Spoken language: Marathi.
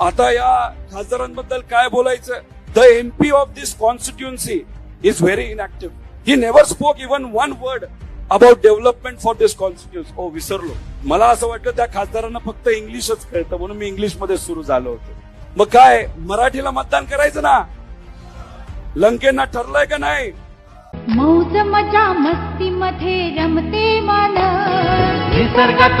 आता या खासदारांबद्दल काय बोलायचं? The MP of this constituency is very inactive he never spoke even one word about development for this constituency ओ विसरलो. मला असं वाटलं त्या खासदारांना फक्त इंग्लिशच कळतं म्हणून मी इंग्लिशमध्ये सुरू झालो होतो. मग काय मराठीला मतदान करायचं ना? लंकेंना ठरलंय का नाही? मौज मजा मस्ती मध्ये रमते मन निसर्गात